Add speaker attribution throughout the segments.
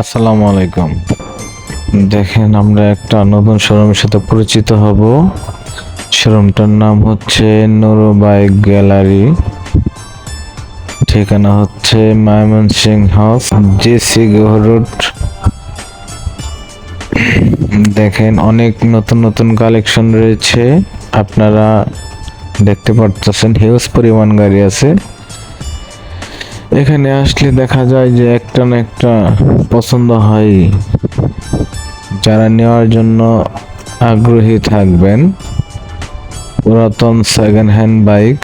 Speaker 1: আসসালামু আলাইকুম। দেখেন আমরা একটা নতুন শোরুমের সাথে পরিচিত হব। শোরুমটার নাম হচ্ছে নুরু বাইক গ্যালারি। ঠিকানা হচ্ছে Mymensingh house, J C Guha road. দেখেন অনেক নতুন নতুন কালেকশন রয়েছে। আপনারা দেখতে পারতেছেন, হিউজ পরিমাণ গাড়ি আছে। এখানে আসলে দেখা যায় যে একটা না একটা পছন্দ হয়। যারা নেওয়ার জন্য আগ্রহী থাকবেন। পুরাতন second hand bike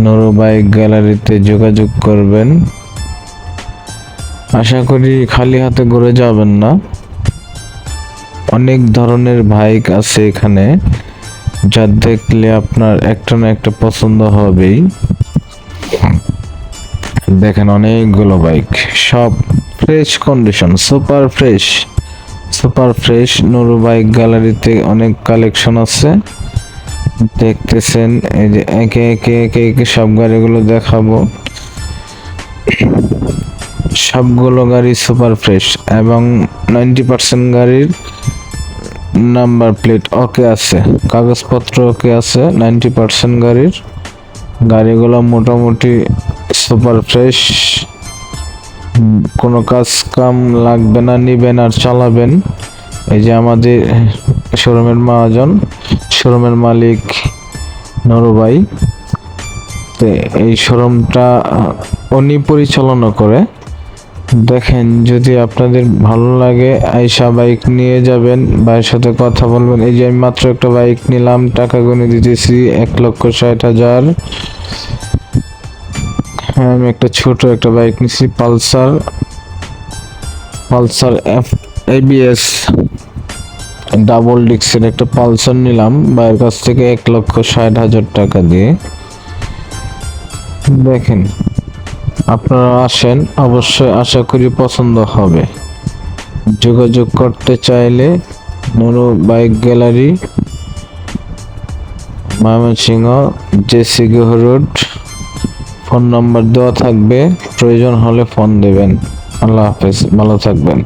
Speaker 1: Nuru bike গ্যালারিতে যোগাযোগ করবেন। আশা করি খালি হাতে ঘুরে যাবেন না। অনেক ধরনের বাইক আছে এখানে, যা দেখলে আপনার একটা না একটা পছন্দ হবেই। দেখেন অনেকগুলো বাইক। সব fresh condition super fresh super fresh Nuru bike গ্যালারিতে অনেক কালেকশন আছে। দেখতেছেন, এই যে একে একে একে একে সব গাড়িগুলো দেখাবো। সবগুলো গাড়ি সুপার ফ্রেশ এবং নাইনটি পার্সেন্ট গাড়ির নাম্বার প্লেট ওকে আছে। কাগজপত্র ওকে আছে নাইনটি পার্সেন্ট গাড়ির। গাড়িগুলো মোটামুটি সুপার ফ্রেশ কোনো কাজ কাম লাগবে না, নিবেন আর চালাবেন। এই যে আমাদের শোরুমের মহাজন, শোরুমের মালিক নরুবাই তো এই শোরুমটা উনি পরিচালনা করে। দেখেন, যদি আপনাদের ভালো লাগে আইসা বাইক নিয়ে যাবেন, ভাইয়ের সাথে কথা বলবেন। এই যে আমি মাত্র একটা বাইক নিলাম, টাকা গুনে দিতেছি এক লক্ষ ষাট হাজার। আমি একটা ছোট একটা বাইক নিছি, Pulsar. Pulsar F, ABS. Double ডিক্সের একটা পালসার নিলাম, ভাইয়ের কাছ থেকে এক লক্ষ ষাট হাজার টাকা দিয়ে। দেখেন, আপনারা আসেন, অবশ্যই আশা করি পছন্দ হবে। যোগাযোগ করতে চাইলে Nuru bike gallery Mymensingh J C Guha road. Phone number দেওয়া থাকবে। প্রয়োজন হলে ফোন দেবেন। আল্লাহ হাফেজ ভালো থাকবেন।